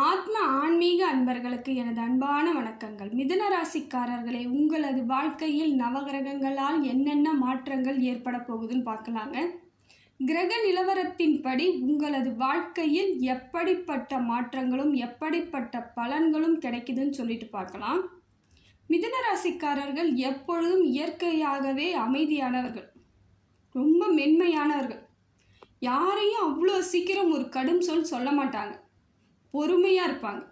ஆத்ம ஆன்மீக அன்பர்களுக்கு எனது அன்பான வணக்கங்கள். மிதுன ராசிக்காரர்களே உங்களது வாழ்க்கையில் நவகிரகங்களால் என்னென்ன மாற்றங்கள் ஏற்பட போகுதுன்னு பார்க்கலாங்க. கிரக நிலவரத்தின்படி உங்களது வாழ்க்கையில் எப்படிப்பட்ட மாற்றங்களும் எப்படிப்பட்ட பலன்களும் கிடைக்குதுன்னு சொல்லிட்டு பார்க்கலாம். மிதுன ராசிக்காரர்கள் எப்பொழுதும் இயற்கையாகவே அமைதியானவர்கள். ரொம்ப மென்மையானவர்கள். யாரையும் அவ்வளோ சீக்கிரம் ஒரு கடும் சொல் சொல்ல மாட்டாங்க. பொறுமையாக இருப்பாங்க.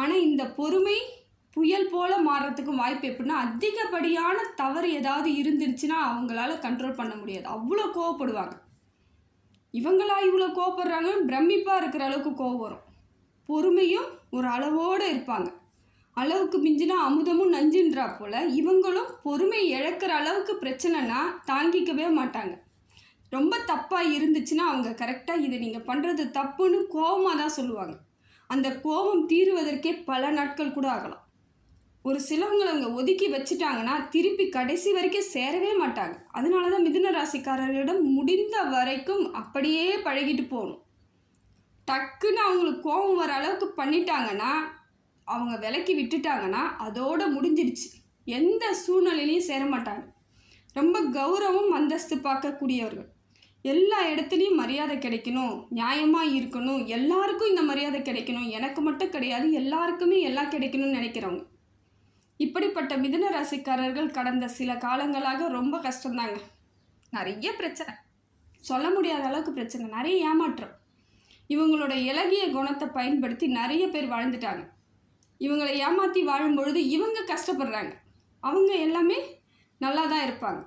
ஆனால் இந்த பொறுமை புயல் போல் மாறுறதுக்கு வாய்ப்பு எப்படின்னா அதிகப்படியான தவறு ஏதாவது இருந்துருச்சுன்னா அவங்களால கண்ட்ரோல் பண்ண முடியாது. அவ்வளோ கோவப்படுவாங்க. இவங்களா இவ்வளோ கோவப்படுறாங்க பிரமிப்பாக இருக்கிற அளவுக்கு கோவம் வரும். பொறுமையும் ஒரு அளவோடு இருப்பாங்க. அளவுக்கு மிஞ்சினா அமுதமும் நஞ்சுன்றா போல் இவங்களும் பொறுமை இழக்கிற அளவுக்கு பிரச்சனைனா தாங்கிக்கவே மாட்டாங்க. ரொம்ப தப்பாக இருந்துச்சுன்னா அவங்க கரெக்டாக இதை நீங்கள் பண்ணுறது தப்புன்னு கோபமாக தான் சொல்லுவாங்க. அந்த கோபம் தீருவதற்கே பல நாட்கள் கூட ஆகலாம். ஒரு சிலவங்களை அவங்க ஒதுக்கி வச்சுட்டாங்கன்னா திருப்பி கடைசி வரைக்கும் சேரவே மாட்டாங்க. அதனால தான் மிதுன ராசிக்காரர்களிடம் முடிந்த வரைக்கும் அப்படியே பழகிட்டு போகணும். டக்குன்னு அவங்களுக்கு கோபம் வர அளவுக்கு பண்ணிட்டாங்கன்னா அவங்க விலக்கி விட்டுட்டாங்கன்னா அதோட முடிஞ்சிடுச்சு எந்த சூழ்நிலையிலையும் சேர மாட்டாங்க. ரொம்ப கௌரவம் அந்தஸ்து பார்க்கக்கூடியவர்கள். எல்லா இடத்துலையும் மரியாதை கிடைக்கணும். நியாயமாக இருக்கணும். எல்லாருக்கும் இந்த மரியாதை கிடைக்கணும். எனக்கு மட்டும் கிடையாது. எல்லாருக்குமே எல்லாம் கிடைக்கணும்னு நினைக்கிறவங்க. இப்படிப்பட்ட மிதுன ராசிக்காரர்கள் கடந்த சில காலங்களாக ரொம்ப கஷ்டம்தாங்க. நிறைய பிரச்சனை. சொல்ல முடியாத அளவுக்கு பிரச்சனை. நிறைய ஏமாற்றம். இவங்களோட இலகிய குணத்தை பயன்படுத்தி நிறைய பேர் வாழ்ந்துட்டாங்க. இவங்களை ஏமாற்றி வாழும்பொழுது இவங்க கஷ்டப்படுறாங்க. அவங்க எல்லாமே நல்லா தான் இருப்பாங்க.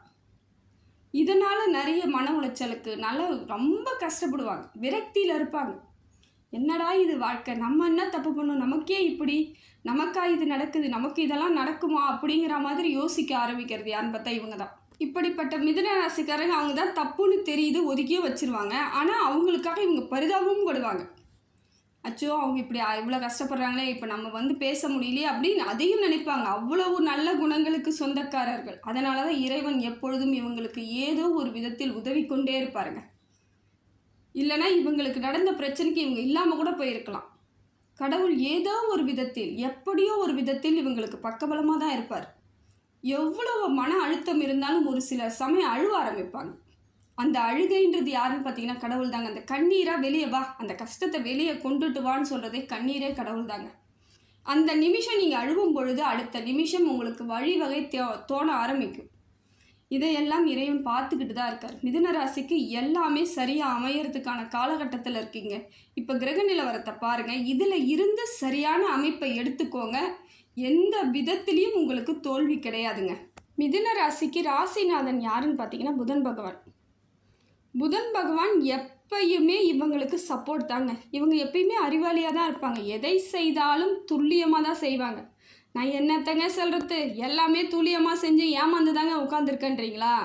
இதனால் நிறைய மன உளைச்சலுக்கு நல்லா ரொம்ப கஷ்டப்படுவாங்க. விரக்தியில் இருப்பாங்க. என்னடா இது வாழ்க்கை? நம்ம என்ன தப்பு பண்ணோம்? நமக்கே இப்படி நமக்கா இது நடக்குது? நமக்கு இதெல்லாம் நடக்குமா? அப்படிங்கிற மாதிரி யோசிக்க ஆரம்பிக்கிறது யாருன்னு பார்த்தா இவங்க தான் இப்படிப்பட்ட மிதுன ராசிக்காரங்க அவங்க தான் தப்புன்னு தெரியுது ஒதுக்கியே வச்சிருவாங்க. ஆனால் அவங்களுக்காக இவங்க பரிதாபமும் படுவாங்க. அச்சோ அவங்க இப்படி இவ்வளோ கஷ்டப்படுறாங்களே இப்போ நம்ம வந்து பேச முடியலையே அப்படின்னு அதையும் நினைப்பாங்க. அவ்வளவு நல்ல குணங்களுக்கு சொந்தக்காரர்கள். அதனால தான் இறைவன் எப்பொழுதும் இவங்களுக்கு ஏதோ ஒரு விதத்தில் உதவி கொண்டே இருப்பாருங்க. இல்லைனா இவங்களுக்கு நடந்த பிரச்சனைக்கு இவங்க இல்லாமல் கூட போயிருக்கலாம். கடவுள் ஏதோ ஒரு விதத்தில் எப்படியோ ஒரு விதத்தில் இவங்களுக்கு பக்கபலமாக தான் இருப்பார். எவ்வளவு மன அழுத்தம் இருந்தாலும் ஒரு சில சமயம் அழுவ ஆரம்பிப்பாங்க. அந்த அழுகைன்றது யாருன்னு பார்த்தீங்கன்னா கடவுள் தாங்க. அந்த கண்ணீராக வெளியே வா. அந்த கஷ்டத்தை வெளியே கொண்டுட்டு வான்னு சொல்கிறதே கண்ணீரே கடவுள் தாங்க. அந்த நிமிஷம் நீங்கள் அழுகும் பொழுது அடுத்த நிமிஷம் உங்களுக்கு வழிவகை தோ தோண ஆரம்பிக்கும். இதையெல்லாம் இறைவன் பார்த்துக்கிட்டு தான் இருக்கார். மிதுன ராசிக்கு எல்லாமே சரியாக அமையறதுக்கான காலகட்டத்தில் இருக்கீங்க. இப்போ கிரக நிலவரத்தை பாருங்கள் இதில் இருந்து சரியான அமைப்பை எடுத்துக்கோங்க. எந்த விதத்திலையும் உங்களுக்கு தோல்வி கிடையாதுங்க. மிதுன ராசிக்கு ராசிநாதன் யாருன்னு பார்த்தீங்கன்னா புதன் பகவான். புதன் பகவான் எப்பயுமே இவங்களுக்கு சப்போர்ட் தாங்க. இவங்க எப்பயுமே அறிவாளியாக தான் இருப்பாங்க. எதை செய்தாலும் துல்லியமாக தான் செய்வாங்க. நான் என்னத்தங்க சொல்கிறது எல்லாமே துல்லியமாக செஞ்சு ஏமாந்து தாங்க உட்காந்துருக்கேன்றீங்களா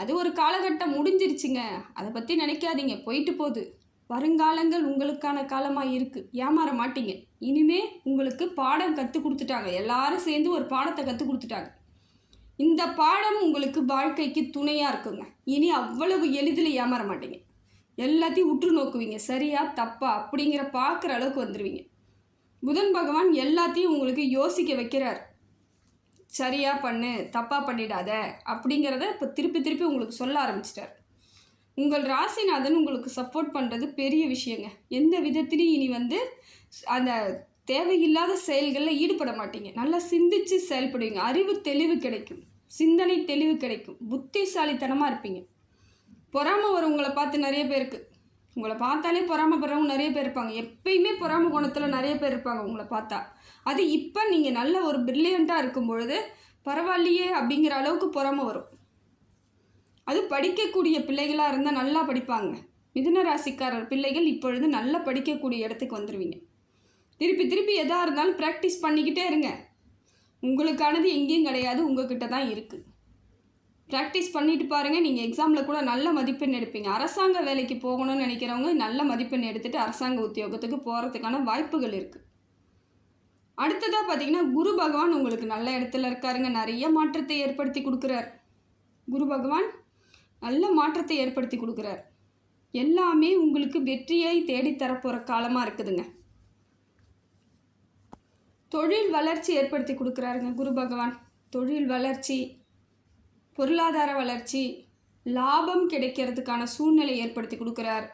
அது ஒரு காலகட்டம் முடிஞ்சிருச்சுங்க. அதை பற்றி நினைக்காதீங்க. போயிட்டு போகுது. வருங்காலங்கள் உங்களுக்கான காலமாக இருக்குது ஏமாற மாட்டீங்க. இனிமே உங்களுக்கு பாடம் கற்றுக் கொடுத்துட்டாங்க. எல்லாரும் சேர்ந்து ஒரு பாடத்தை கற்றுக் கொடுத்துட்டாங்க. இந்த பாடம் உங்களுக்கு வாழ்க்கைக்கு துணையாக இருக்குங்க. இனி அவ்வளவு எளிதில் ஏமாற மாட்டீங்க. எல்லாத்தையும் உற்று நோக்குவீங்க. சரியா தப்பா அப்படிங்கிற பார்க்குற அளவுக்கு வந்துடுவீங்க புதன் பகவான் எல்லாத்தையும் உங்களுக்கு யோசிக்க வைக்கிறார். சரியா பண்ணு தப்பாக பண்ணிடாத அப்படிங்கிறத இப்போ திருப்பி திருப்பி உங்களுக்கு சொல்ல ஆரம்பிச்சிட்டார். உங்கள் ராசிநாதன் உங்களுக்கு சப்போர்ட் பண்ணுறது பெரிய விஷயங்க. எந்த விதத்திலையும் இனி வந்து அந்த தேவையில்லாத செயல்களில் ஈடுபட மாட்டீங்க. நல்லா சிந்திச்சு செயல்படுவீங்க. அறிவு தெளிவு கிடைக்கும். சிந்தனை தெளிவு கிடைக்கும். புத்திசாலித்தனமாக இருப்பீங்க. பொறாமை வரும் உங்களை பார்த்து நிறைய பேருக்கு உங்களை பார்த்தாலே பொறாமப்படுறவங்க நிறைய பேர் இருப்பாங்க. எப்பயுமே பொறாம குணத்தில் நிறைய பேர் இருப்பாங்க உங்களை பார்த்தா. அது இப்போ நீங்கள் நல்ல ஒரு பிரில்லியண்ட்டாக இருக்கும் பொழுது பரவாயில்லையே அப்படிங்கிற அளவுக்கு பொறாமை வரும். அது படிக்கக்கூடிய பிள்ளைகளாக இருந்தால் நல்லா படிப்பாங்க. மிதுன ராசிக்காரர் பிள்ளைகள் இப்பொழுது நல்லா படிக்கக்கூடிய இடத்துக்கு வந்துடுவீங்க திருப்பி திருப்பி எதாக இருந்தாலும் ப்ராக்டிஸ் பண்ணிக்கிட்டே இருங்க. உங்களுக்கானது எங்கேயும் கிடையாது உங்ககிட்ட தான் இருக்குது ப்ராக்டிஸ் பண்ணிட்டு பாருங்கள் நீங்கள் எக்ஸாமில் கூட நல்ல மதிப்பெண் எடுப்பீங்க. அரசாங்க வேலைக்கு போகணும்னு நினைக்கிறவங்க நல்ல மதிப்பெண் எடுத்துகிட்டு அரசாங்க உத்தியோகத்துக்கு போகிறதுக்கான வாய்ப்புகள் இருக்குது அடுத்ததாக பார்த்தீங்கன்னா குரு பகவான் உங்களுக்கு நல்ல இடத்துல இருக்காருங்க. நிறைய மாற்றத்தை ஏற்படுத்தி கொடுக்குறார். குரு பகவான் நல்ல மாற்றத்தை ஏற்படுத்தி கொடுக்குறார். எல்லாமே உங்களுக்கு வெற்றியை தேடித்தரப்போகிற காலமாக இருக்குதுங்க. தொழில் வளர்ச்சி ஏற்படுத்தி கொடுக்குறாருங்க குரு பகவான். தொழில் வளர்ச்சி பொருளாதார வளர்ச்சி லாபம் கிடைக்கிறதுக்கான சூழ்நிலை ஏற்படுத்தி கொடுக்குறார்.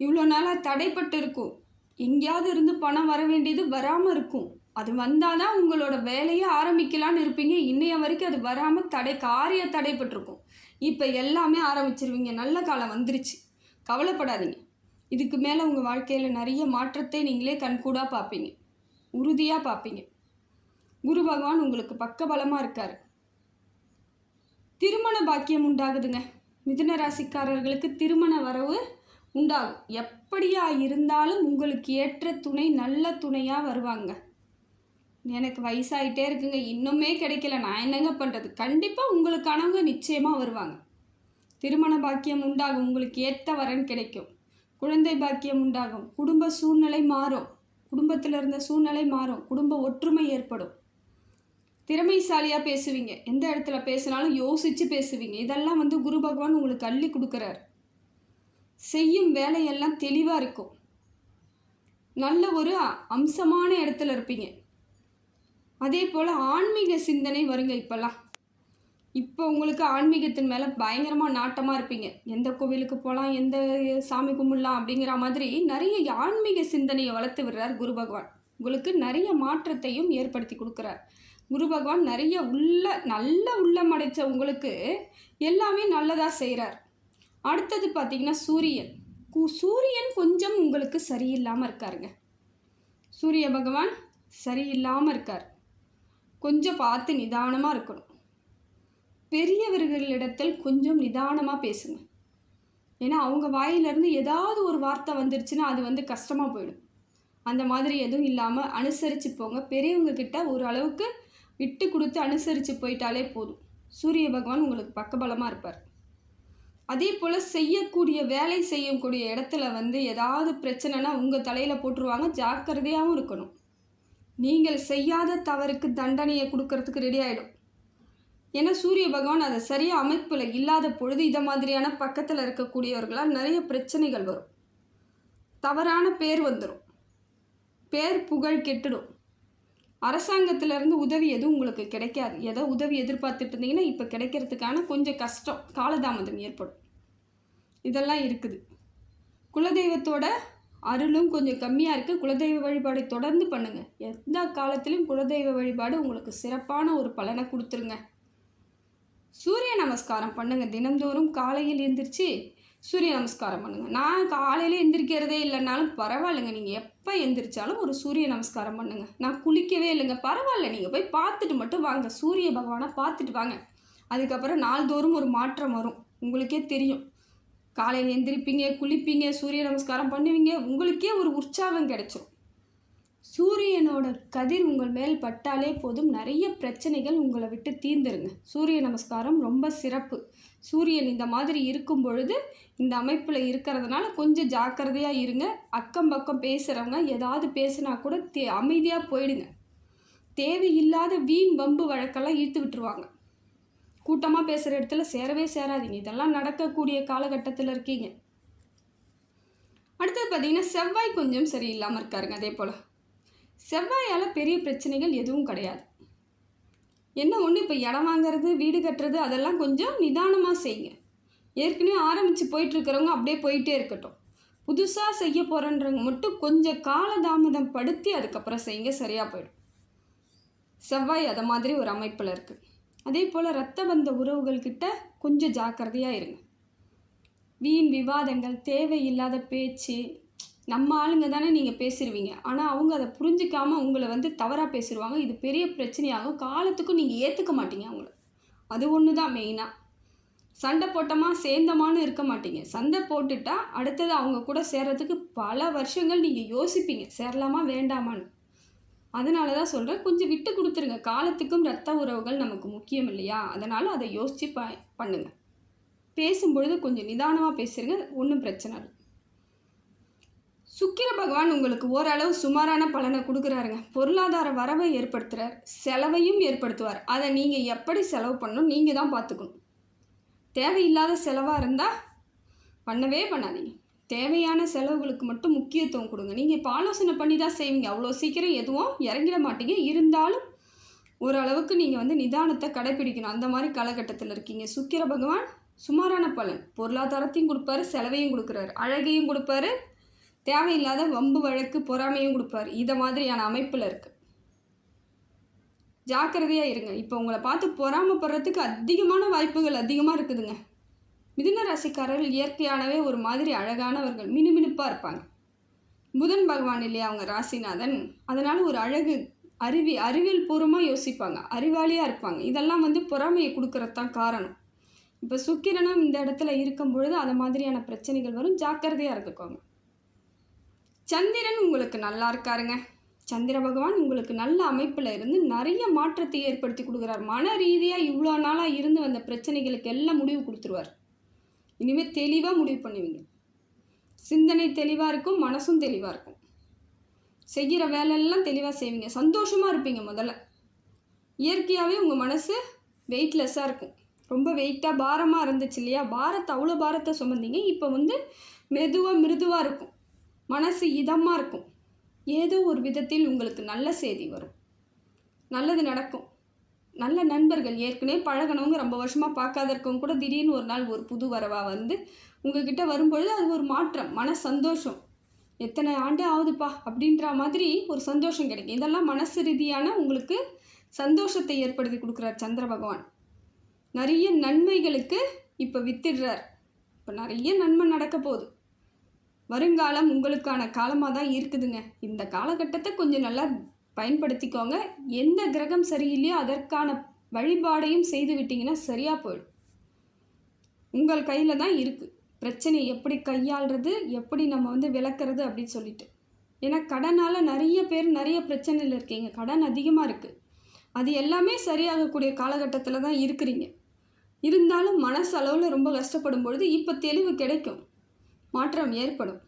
இவ்வளோ நாளாக தடைப்பட்டு இருக்கும். எங்கேயாவது இருந்து பணம் வர வேண்டியது வராமல் இருக்கும். அது வந்தால் தான் உங்களோட வேலையை ஆரம்பிக்கலான்னு இருப்பீங்க. இன்னைய வரைக்கும் அது வராமல் தடை காரிய தடைப்பட்டிருக்கும். இப்போ எல்லாமே ஆரம்பிச்சிருவீங்க. நல்ல காலம் வந்துருச்சு. கவலைப்படாதீங்க. இதுக்கு மேலே உங்கள் வாழ்க்கையில் நிறைய மாற்றத்தை நீங்களே கண்கூடாக பார்ப்பீங்க. உறுதியாக பார்ப்பீங்க குரு பகவான் உங்களுக்கு பக்கபலமாக இருக்கார். திருமண பாக்கியம் உண்டாகுதுங்க. மிதுன ராசிக்காரர்களுக்கு திருமண வரவு உண்டாகும். எப்படியா இருந்தாலும் உங்களுக்கு ஏற்ற துணை நல்ல துணையாக வருவாங்க. எனக்கு வயசாகிட்டே இருக்குங்க. இன்னுமே கிடைக்கல. நான் என்னங்க பண்ணுறது கண்டிப்பாக உங்களுக்கானவங்க நிச்சயமாக வருவாங்க. திருமண பாக்கியம் உண்டாகும். உங்களுக்கு ஏற்ற வரன் கிடைக்கும். குழந்தை பாக்கியம் உண்டாகும். குடும்ப சூழ்நிலை மாறும். குடும்பத்தில் இருந்த சூழ்நிலை மாறும். குடும்ப ஒற்றுமை ஏற்படும். திறமைசாலியாக பேசுவீங்க. எந்த இடத்துல பேசினாலும் யோசித்து பேசுவீங்க. இதெல்லாம் வந்து குரு பகவான் உங்களுக்கு அள்ளி கொடுக்குறாரு. செய்யும் வேலையெல்லாம் தெளிவாக இருக்கும். நல்ல ஒரு அம்சமான இடத்துல இருப்பீங்க. அதே போல் ஆன்மீக சிந்தனை வருங்க இப்போல்லாம். இப்போ உங்களுக்கு ஆன்மீகத்தின் மேலே பயங்கரமாக நாட்டமாக இருப்பீங்க. எந்த கோவிலுக்கு போகலாம் எந்த சாமி கும்பிடலாம் அப்படிங்கிற மாதிரி நிறைய ஆன்மீக சிந்தனையை வளர்த்து விடுறார் குரு பகவான். உங்களுக்கு நிறைய மாற்றத்தையும் ஏற்படுத்தி கொடுக்குறார். குரு பகவான் நிறைய உள்ள நல்ல உள்ளம் அடைச்ச உங்களுக்கு எல்லாமே நல்லதாக செய்கிறார் அடுத்தது பார்த்தீங்கன்னா சூரியன். கு- சூரியன் கொஞ்சம் உங்களுக்கு சரியில்லாமல் இருக்காருங்க. சூரிய பகவான் சரியில்லாமல் இருக்கார். கொஞ்சம் பார்த்து நிதானமாக இருக்கணும். பெரியவர்களிடத்தில் கொஞ்சம் நிதானமாக பேசுங்க. ஏன்னா அவங்க வாயிலிருந்து ஏதாவது ஒரு வார்த்தை வந்துருச்சுன்னா அது வந்து கஷ்டமாக போயிடும். அந்த மாதிரி எதுவும் இல்லாமல் அனுசரித்து போங்க. பெரியவங்கக்கிட்ட ஒரு அளவுக்கு விட்டு கொடுத்து அனுசரித்து போயிட்டாலே போதும். சூரிய பகவான் உங்களுக்கு பக்கபலமாக இருப்பார். அதே போல் செய்யக்கூடிய வேலை செய்யக்கூடிய இடத்துல வந்து ஏதாவது பிரச்சனைனா உங்கள் தலையில் போட்டுருவாங்க. ஜாக்கிரதையாகவும் இருக்கணும். நீங்கள் செய்யாத தவறுக்கு தண்டனையை கொடுக்கறதுக்கு ரெடி ஆகிடும் ஏன்னா சூரிய பகவான் அதை சரியாக அமைப்பில் இல்லாத பொழுது இதை மாதிரியான பக்கத்தில் இருக்கக்கூடியவர்களால் நிறைய பிரச்சனைகள் வரும். தவறான பேர் வந்துடும் பேர் புகழ் கெட்டுடும். அரசாங்கத்திலேருந்து உதவி எதுவும் உங்களுக்கு கிடைக்காது. ஏதோ உதவி எதிர்பார்த்துட்டு இருந்தீங்கன்னா இப்போ கிடைக்கிறதுக்கான கொஞ்சம் கஷ்டம் காலதாமதம் ஏற்படும். இதெல்லாம் இருக்குது. குலதெய்வத்தோட அருளும் கொஞ்சம் கம்மியாக இருக்குது குலதெய்வ வழிபாடை தொடர்ந்து பண்ணுங்கள் எந்த காலத்திலும் குலதெய்வ வழிபாடு உங்களுக்கு சிறப்பான ஒரு பலனை கொடுத்துருங்க. சூரிய நமஸ்காரம் பண்ணுங்கள் தினந்தோறும் காலையில் எழுந்திரிச்சு சூரிய நமஸ்காரம் பண்ணுங்கள் நான் காலையில் எந்திரிக்கிறதே இல்லைனாலும் பரவாயில்லைங்க. நீங்கள் எப்போ எந்திரிச்சாலும் ஒரு சூரிய நமஸ்காரம் பண்ணுங்கள் நான் குளிக்கவே இல்லைங்க. பரவாயில்ல. நீங்கள் போய் பார்த்துட்டு மட்டும் வாங்க. சூரிய பகவானை பார்த்துட்டு வாங்க. அதுக்கப்புறம் நாள்தோறும் ஒரு மாற்றம் வரும். உங்களுக்கே தெரியும். காலையில் எந்திரிப்பீங்க குளிப்பீங்க சூரிய நமஸ்காரம் பண்ணுவீங்க. உங்களுக்கே ஒரு உற்சாகம் கிடைச்சிரும் சூரியனோட கதிர் உங்கள் மேல் பட்டாலே போதும். நிறைய பிரச்சனைகள் உங்களை விட்டு தீர்ந்துருங்க. சூரிய நமஸ்காரம் ரொம்ப சிறப்பு. சூரியன் இந்த மாதிரி இருக்கும் பொழுது இந்த அமைப்பில் இருக்கிறதுனால கொஞ்சம் ஜாக்கிரதையாக இருங்க. அக்கம் பக்கம் பேசுகிறவங்க ஏதாவது பேசுனா கூட தே அமைதியாக போயிடுங்க. தேவையில்லாத வீண் வம்பு வழக்கெல்லாம் இழுத்து விட்டுருவாங்க. கூட்டமாக பேசுகிற இடத்துல சேரவே சேராதீங்க. இதெல்லாம் நடக்கக்கூடிய காலகட்டத்தில் இருக்கீங்க. அடுத்தது பார்த்தீங்கன்னா செவ்வாய் கொஞ்சம் சரியில்லாமல் இருக்காருங்க. அதே போல். செவ்வாயால் பெரிய பிரச்சனைகள் எதுவும் கிடையாது. என்ன ஒன்று இப்போ இடம் வாங்குறது வீடு கட்டுறது அதெல்லாம் கொஞ்சம் நிதானமாக செய்யுங்க. ஏற்கனவே ஆரம்பித்து போயிட்டுருக்கிறவங்க அப்படியே போயிட்டே இருக்கட்டும். புதுசாக செய்ய போகிறன்றவங்க மட்டும் கொஞ்சம் காலதாமதம் படுத்தி அதுக்கப்புறம் செய்யுங்க சரியாக போயிடும். செவ்வாய் அதை மாதிரி ஒரு அமைப்பில் இருக்குது அதே போல் ரத்த பந்த உறவுகள்கிட்ட கொஞ்சம் ஜாக்கிரதையாக இருங்க. வீண் விவாதங்கள் தேவையில்லாத பேச்சு நம்ம ஆளுங்க தானே நீங்கள் பேசிடுவீங்க ஆனால் அவங்க அதை புரிஞ்சிக்காமல் உங்களை வந்து தவறாக பேசிடுவாங்க இது பெரிய பிரச்சனையாகும். காலத்துக்கும் நீங்கள் ஏற்றுக்க மாட்டீங்க அவங்கள. அது ஒன்று தான் மெயினாக சண்டை போட்டோமா சேர்ந்தமான்னு இருக்க மாட்டீங்க. சண்டை போட்டுட்டா அடுத்தது அவங்க கூட சேர்றதுக்கு பல வருஷங்கள் நீங்கள் யோசிப்பீங்க. சேரலாமா வேண்டாமான்னு. அதனால தான் சொல்கிறேன் கொஞ்சம் விட்டு கொடுத்துருங்க. காலத்துக்கும் ரத்த உறவுகள் நமக்கு முக்கியம் இல்லையா? அதனால் அதை யோசித்து ப பண்ணுங்கள் பேசும்பொழுது கொஞ்சம் நிதானமாக பேசுகிறீங்க ஒன்றும் பிரச்சனை இல்லை. சுக்கிர பகவான் உங்களுக்கு ஓரளவு சுமாரான பலனை கொடுக்குறாருங்க. பொருளாதார வரவை ஏற்படுத்துகிறார் செலவையும் ஏற்படுத்துவார். அதை நீங்கள் எப்படி செலவு பண்ணணும் நீங்கள் தான் பார்த்துக்கணும். தேவையில்லாத செலவாக இருந்தால் பண்ணவே பண்ணாதீங்க. தேவையான செலவுகளுக்கு மட்டும் முக்கியத்துவம் கொடுங்க. நீங்கள் இப்போ ஆலோசனை பண்ணி தான் செய்வீங்க. அவ்வளோ சீக்கிரம் எதுவும் இறங்கிட மாட்டீங்க. இருந்தாலும் ஓரளவுக்கு நீங்கள் வந்து நிதானத்தை கடைப்பிடிக்கணும். அந்த மாதிரி காலகட்டத்தில் இருக்கீங்க. சுக்கிர பகவான் சுமாரான பலன். பொருளாதாரத்தையும் கொடுப்பாரு செலவையும் கொடுக்குறாரு. அழகையும் கொடுப்பாரு. தேவையில்லாத வம்பு வழக்கு பொறாமையும் கொடுப்பாரு. இதை மாதிரியான அமைப்பில் இருக்குது ஜாக்கிரதையாக இருங்க. இப்போ உங்களை பார்த்து பொறாமப்படுறதுக்கு அதிகமான வாய்ப்புகள் அதிகமாக இருக்குதுங்க. மிதுன ராசிக்காரர்கள் இயற்கையானவே ஒரு மாதிரி அழகானவர்கள் மினுமினுப்பாக இருப்பாங்க. புதன் பகவான் இல்லையா அவங்க ராசிநாதன். அதனால் ஒரு அழகு அறிவி அறிவியல் பூர்வமாக யோசிப்பாங்க. அறிவாளியாக இருப்பாங்க. இதெல்லாம் வந்து பொறாமையை கொடுக்கறது தான் காரணம். இப்போ சுக்கிரனும் இந்த இடத்துல இருக்கும் பொழுது அது மாதிரியான பிரச்சனைகள் வரும். ஜாக்கிரதையாக இருந்துக்கோங்க. சந்திரன் உங்களுக்கு நல்லா இருக்காருங்க. சந்திர பகவான் உங்களுக்கு நல்ல அமைப்பில் இருந்து நிறைய மாற்றத்தை ஏற்படுத்தி கொடுக்குறார். மன ரீதியாக இவ்வளோ நாளாக இருந்து வந்த பிரச்சனைகளுக்கு எல்லாம் முடிவு கொடுத்துருவார். இனிமேல் தெளிவாக முடிவு பண்ணுவீங்க. சிந்தனை தெளிவாக இருக்கும் மனசும் தெளிவாக இருக்கும். செய்கிற வேலையெல்லாம் தெளிவாக செய்வீங்க. சந்தோஷமாக இருப்பீங்க முதல்ல. இயற்கையாகவே உங்கள் மனசு வெயிட்லெஸ்ஸாக இருக்கும். ரொம்ப வெயிட்டாக பாரமாக இருந்துச்சு இல்லையா? பாரத்தை அவ்வளோ பாரத்தை சுமந்தீங்க. இப்போ வந்து மெதுவாக மிருதுவாக இருக்கும். மனசு இதமாக இருக்கும். ஏதோ ஒரு விதத்தில் உங்களுக்கு நல்ல செய்தி வரும். நல்லது நடக்கும். நல்ல நண்பர்கள் ஏற்கனவே பழகினவங்க ரொம்ப வருஷமாக பார்க்காத இருக்கவங்க கூட திடீர்னு ஒரு நாள் ஒரு புது வரவாக வந்து உங்ககிட்ட வரும்பொழுது அது ஒரு மாற்றம் மன சந்தோஷம். எத்தனை ஆண்டு ஆகுதுப்பா அப்படின்ற மாதிரி ஒரு சந்தோஷம் கிடைக்கும். இதெல்லாம் மனசு ரீதியான உங்களுக்கு சந்தோஷத்தை ஏற்படுத்தி கொடுக்குறார் சந்திர பகவான். நிறைய நன்மைகளுக்கு இப்போ வித்திடுறார். இப்போ நிறைய நன்மை நடக்க போகுது. வருங்காலம் உங்களுக்கான காலமாக தான் இருக்குதுங்க. இந்த காலகட்டத்தை கொஞ்சம் நல்லா பயன்படுத்திக்கோங்க. எந்த கிரகம் சரியில்லையோ அதற்கான வழிபாடையும் செய்து விட்டிங்கன்னா சரியாக போயிடும். உங்கள் கையில் தான் இருக்குது பிரச்சனையை எப்படி கையாளுறது எப்படி நம்ம வந்து விளக்குறது அப்படின்னு சொல்லிட்டு. ஏன்னா கடனால் நிறைய பேர் நிறைய பிரச்சனையில் இருக்கீங்க. கடன் அதிகமாக இருக்குது அது எல்லாமே சரியாகக்கூடிய காலகட்டத்தில் தான் இருக்கிறீங்க. இருந்தாலும் மனசளவில் ரொம்ப கஷ்டப்படும் பொழுது இப்போ தெளிவு கிடைக்கும். மாற்றம் ஏற்படும்.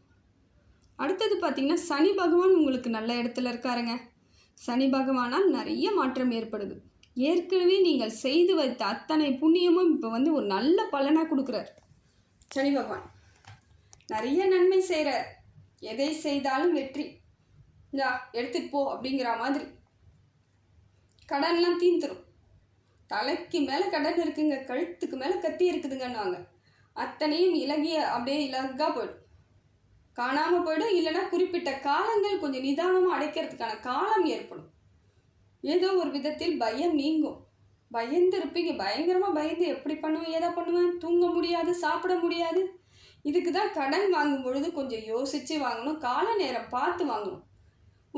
அடுத்தது பார்த்திங்கன்னா சனி பகவான் உங்களுக்கு நல்ல இடத்துல இருக்காருங்க. சனி பகவானால் நிறைய மாற்றம் ஏற்படுது. ஏற்கனவே நீங்கள் செய்து வைத்த அத்தனை புண்ணியமும் இப்போ வந்து ஒரு நல்ல பலனாக கொடுக்குறார். சனி பகவான். நிறைய நன்மை செய்கிறார் எதை செய்தாலும் வெற்றி. இந்தா எடுத்துட்டு போ அப்படிங்கிற மாதிரி. கடன்லாம் தீந்துரும். தலைக்கு மேலே கடன் இருக்குங்க கழுத்துக்கு மேலே கத்தி இருக்குதுங்கன்னுவாங்க. அத்தனையும் இலகிய அப்படியே இலகாக போயிடும். காணாமல் போயிடும். இல்லைன்னா குறிப்பிட்ட காலங்கள் கொஞ்சம் நிதானமாக அடைக்கிறதுக்கான காலம் ஏற்படும். ஏதோ ஒரு விதத்தில் பயம் நீங்கும். பயந்து இருப்பீங்க பயங்கரமாக பயந்து எப்படி பண்ணுவேன் ஏதா பண்ணுவேன்? தூங்க முடியாது சாப்பிட முடியாது. இதுக்கு தான் கடன் வாங்கும் பொழுது கொஞ்சம் யோசித்து வாங்கணும் கால நேரம் பார்த்து வாங்கணும்.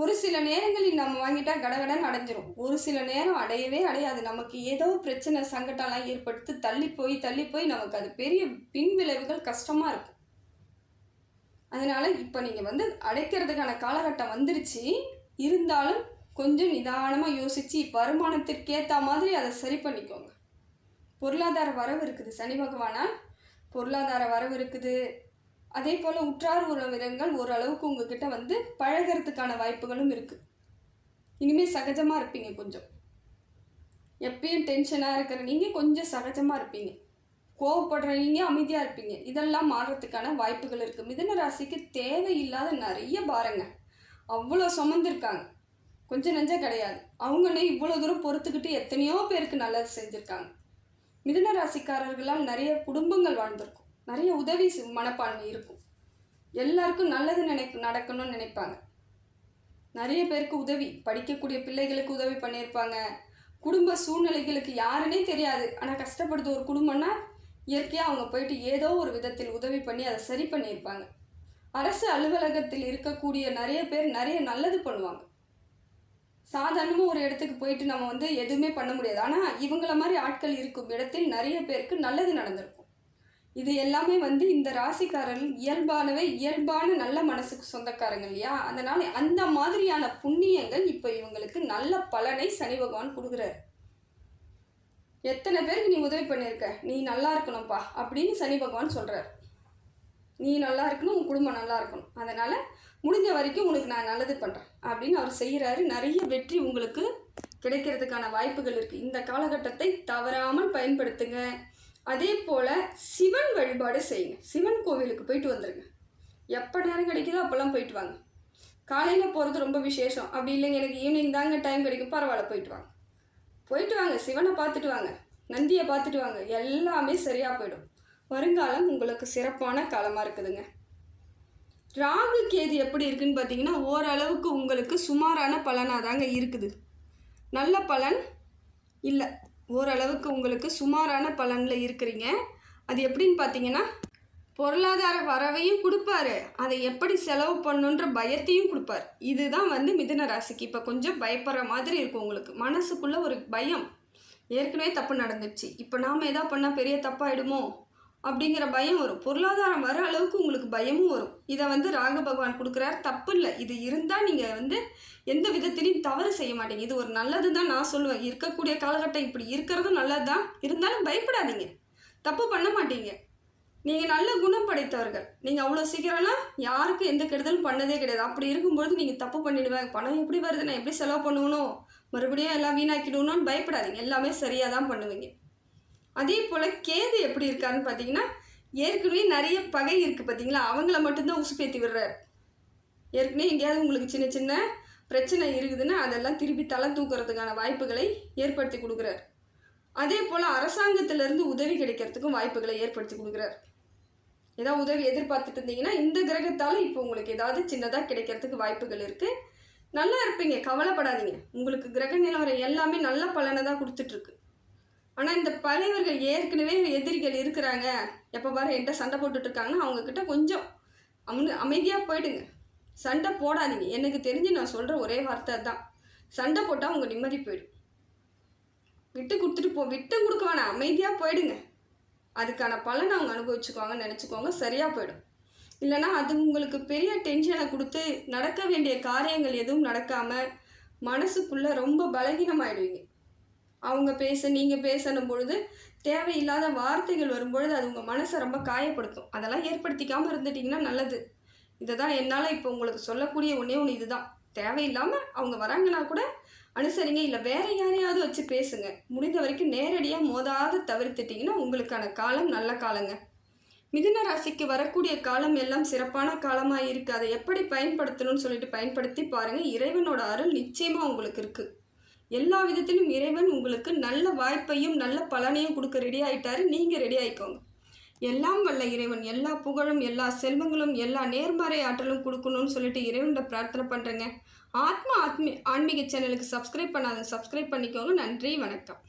ஒரு சில நேரங்களில் நம்ம வாங்கிட்டா கடகடன் அடைஞ்சிரும். ஒரு சில நேரம் அடையவே அடையாது. நமக்கு ஏதோ பிரச்சனை சங்கடம்லாம் ஏற்படுத்தி தள்ளி போய் தள்ளி போய் நமக்கு அது பெரிய பின் விளைவுகள் கஷ்டமாக இருக்கும். அதனால் இப்போ நீங்கள் வந்து அடைக்கிறதுக்கான காலகட்டம் வந்துருச்சு. இருந்தாலும் கொஞ்சம் நிதானமாக யோசித்து வருமானத்திற்கேற்ற மாதிரி அதை சரி பண்ணிக்கோங்க. பொருளாதார வரவு இருக்குது. சனி பகவானால் பொருளாதார வரவு இருக்குது. அதே போல் உற்றார் உறவினர்கள் ஓரளவுக்கு உங்ககிட்ட வந்து பழகிறதுக்கான வாய்ப்புகளும் இருக்குது இனிமேல் சகஜமாக இருப்பீங்க கொஞ்சம். எப்பயும் டென்ஷனாக இருக்கிற நீங்கள் கொஞ்சம் சகஜமாக இருப்பீங்க. கோவப்படுற நீங்கள் அமைதியாக இருப்பீங்க. இதெல்லாம் மாறுறதுக்கான வாய்ப்புகள் இருக்குது மிதன ராசிக்கு தேவையில்லாத நிறைய பாருங்க. அவ்வளோ சுமந்துருக்காங்க. கொஞ்சம் நெஞ்சம் கிடையாது. அவங்களே இவ்வளோ தூரம் பொறுத்துக்கிட்டு எத்தனையோ பேருக்கு நல்லது செஞ்சுருக்காங்க. மிதன ராசிக்காரர்களால் நிறைய குடும்பங்கள் வாழ்ந்திருக்கும். நிறைய உதவி மனப்பான்மை இருக்கும். எல்லாருக்கும் நல்லது நினை நடக்கணும்னு நினைப்பாங்க. நிறைய பேருக்கு உதவி படிக்கக்கூடிய பிள்ளைகளுக்கு உதவி பண்ணியிருப்பாங்க. குடும்ப சூழ்நிலைகளுக்கு யாருன்னே தெரியாது. ஆனால் கஷ்டப்படுத்த ஒரு குடும்பம்னா இயற்கையாக அவங்க போயிட்டு ஏதோ ஒரு விதத்தில் உதவி பண்ணி அதை சரி பண்ணியிருப்பாங்க. அரசு அலுவலகத்தில் இருக்கக்கூடிய நிறைய பேர் நிறைய நல்லது பண்ணுவாங்க. சாதாரணமாக ஒரு இடத்துக்கு போயிட்டு நம்ம வந்து எதுவுமே பண்ண முடியாது. ஆனால் இவங்கள மாதிரி ஆட்கள் இருக்கும் இடத்தில் நிறைய பேருக்கு நல்லது நடந்திருக்கும். இது எல்லாமே வந்து இந்த ராசிக்காரர்கள் இயல்பானவை இயல்பான நல்ல மனசுக்கு சொந்தக்காரங்க இல்லையா? அதனால அந்த மாதிரியான புண்ணியங்கள் இப்போ இவங்களுக்கு நல்ல பலனை சனி பகவான் கொடுக்குறாரு. எத்தனை பேருக்கு நீ உதவி பண்ணியிருக்க? நீ நல்லா இருக்கணும்ப்பா அப்படின்னு சனி பகவான் சொல்கிறார் நீ நல்லா இருக்கணும் உன் குடும்பம் நல்லா இருக்கணும். அதனால் முடிஞ்ச வரைக்கும் உனக்கு நான் நல்லது பண்ணுறேன் அப்படின்னு அவர் செய்கிறாரு நிறைய வெற்றி உங்களுக்கு கிடைக்கிறதுக்கான வாய்ப்புகள் இருக்குது இந்த காலகட்டத்தை தவறாமல் பயன்படுத்துங்க. அதே போல் சிவன் வழிபாடு செய்யுங்க சிவன் கோவிலுக்கு போயிட்டு வந்துடுங்க எப்போ நேரம் கிடைக்குதோ அப்போல்லாம் போயிட்டு வாங்க. காலையில் போகிறது ரொம்ப விசேஷம். அப்படி இல்லைங்க எனக்கு ஈவினிங் தாங்க டைம் கிடைக்கும். பரவாயில்ல போயிட்டு வாங்க. போயிட்டு வாங்க சிவனை பார்த்துட்டு வாங்க. நந்தியை பார்த்துட்டு வாங்க. எல்லாமே சரியாக போயிடும். வருங்காலம் உங்களுக்கு சிறப்பான காலமாக இருக்குதுங்க. ராகு கேது எப்படி இருக்குன்னு பார்த்தீங்கன்னா ஓரளவுக்கு உங்களுக்கு சுமாரான பலனாக தாங்க இருக்குது. நல்ல பலன் இல்லை. ஓரளவுக்கு உங்களுக்கு சுமாரான பலனில் இருக்கிறீங்க. அது எப்படின்னு பார்த்தீங்கன்னா பொருளாதார வரவையும் கொடுப்பாரு. அதை எப்படி செலவு பண்ணுன்ற பயத்தையும் கொடுப்பார். இதுதான் வந்து மிதுன ராசிக்கு. இப்போ கொஞ்சம் பயப்படுற மாதிரி இருக்கும் உங்களுக்கு. மனசுக்குள்ளே ஒரு பயம். ஏற்கனவே தப்பு நடந்துச்சு. இப்போ நாம் எதா பண்ணால் பெரிய தப்பாயிடுமோ? அப்படிங்கிற பயம் வரும். பொருளாதாரம் வர அளவுக்கு உங்களுக்கு பயமும் வரும். இதை வந்து ராக பகவான் கொடுக்குறார். தப்பு இல்லை இது இருந்தால் நீங்கள் வந்து எந்த விதத்திலையும் தவறு செய்ய மாட்டீங்க. இது ஒரு நல்லது தான் நான் சொல்லுவேன். இருக்கக்கூடிய காலகட்டம் இப்படி இருக்கிறதும் நல்லது தான் இருந்தாலும் பயப்படாதீங்க. தப்பு பண்ண மாட்டீங்க. நீங்கள் நல்ல குணம் படைத்தவர்கள். நீங்கள் அவ்வளோ சீக்கிரம்லாம் யாருக்கும் எந்த கெடுதலும் பண்ணதே கிடையாது. அப்படி இருக்கும்பொழுது நீங்கள் தப்பு பண்ணிடுவேன் பணம் எப்படி வருது? நான் எப்படி செலவு பண்ணணும் மறுபடியும் எல்லாம் வீணாக்கிடுவோன்னு பயப்படாதீங்க. எல்லாமே சரியாக தான் பண்ணுவீங்க. அதே போல் கேது எப்படி இருக்காருன்னு பார்த்தீங்கன்னா ஏற்கனவே நிறைய பகை இருக்குது பார்த்தீங்களா அவங்கள மட்டும்தான் உசுப்பேற்றி விடுறாரு. ஏற்கனவே எங்கேயாவது உங்களுக்கு சின்ன சின்ன பிரச்சனை இருக்குதுன்னா அதெல்லாம் திருப்பி தலை தூக்குறதுக்கான வாய்ப்புகளை ஏற்படுத்தி கொடுக்குறாரு. அதே போல் அரசாங்கத்திலேருந்து உதவி கிடைக்கிறதுக்கும் வாய்ப்புகளை ஏற்படுத்தி கொடுக்குறாரு. ஏதாவது உதவி எதிர்பார்த்துட்டு இருந்தீங்கன்னா இந்த கிரகத்தால் இப்போ உங்களுக்கு ஏதாவது சின்னதாக கிடைக்கிறதுக்கு வாய்ப்புகள் இருக்குது நல்லா இருப்பீங்க கவலைப்படாதீங்க. உங்களுக்கு கிரக நிலவரம் எல்லாமே நல்ல பலனை தான் கொடுத்துட்ருக்கு ஆனால் இந்த பகைவர்கள் ஏற்கனவே எதிரிகள் இருக்கிறாங்க. எப்போ பாரு என்கிட்ட சண்டை போட்டுட்டு இருக்காங்கன்னா அவங்கக்கிட்ட கொஞ்சம் அமு அமைதியாக போயிடுங்க. சண்டை போடாதீங்க. எனக்கு தெரிஞ்சு நான் சொல்கிற ஒரே வார்த்தை தான் சண்டை போட்டால் உங்கள் நிம்மதி போயிடும். விட்டு கொடுத்துட்டு போ விட்டு கொடுக்க வேணாம். அமைதியாக போயிடுங்க. அதுக்கான பலனை அவங்க அனுபவிச்சுக்குவாங்கன்னு நினச்சிக்கோங்க. சரியாக போயிடும். இல்லைன்னா அது உங்களுக்கு பெரிய டென்ஷனை கொடுத்து நடக்க வேண்டிய காரியங்கள் எதுவும் நடக்காமல் மனசுக்குள்ளே ரொம்ப பலகீனமாயிடுவீங்க. அவங்க பேச நீங்கள் பேசணும் பொழுது தேவையில்லாத வார்த்தைகள் வரும்பொழுது அது உங்கள் மனசை ரொம்ப காயப்படுத்தும். அதெல்லாம் ஏற்படுத்திக்காமல் இருந்துட்டிங்கன்னா நல்லது. இதை தான் என்னால் இப்போ உங்களுக்கு சொல்லக்கூடிய ஒன்றே ஒன்று இதுதான். தேவையில்லாமல் அவங்க வராங்கன்னா கூட அனுசரிங்க இல்லை வேற யாரையாவது வச்சு பேசுங்க. முடிந்த வரைக்கும் நேரடியாக மோதாத தவிர்த்துட்டிங்கன்னா உங்களுக்கான காலம் நல்ல காலங்க. மிதுன ராசிக்கு வரக்கூடிய காலம் எல்லாம் சிறப்பான காலமாக இருக்குது அதை எப்படி பயன்படுத்தணும்னு சொல்லிட்டு பயன்படுத்தி பாருங்கள் இறைவனோட அருள் நிச்சயமாக உங்களுக்கு இருக்குது எல்லா விதத்திலும் இறைவன் உங்களுக்கு நல்ல வாய்ப்பையும் நல்ல பலனையும் கொடுக்க ரெடி ஆயிட்டாரு. நீங்கள் ரெடி ஆயிக்கோங்க. எல்லாம் வல்ல இறைவன். எல்லா புகழும் எல்லா செல்வங்களும் எல்லா நேர்மறை ஆற்றலும் கொடுக்கணும்னு சொல்லிட்டு இறைவன்கிட்ட பிரார்த்தனை பண்ணுறேங்க ஆத்மா ஆத்மி ஆன்மீக சேனலுக்கு சப்ஸ்கிரைப் பண்ணாத சப்ஸ்கிரைப் பண்ணிக்கோங்க. நன்றி வணக்கம்.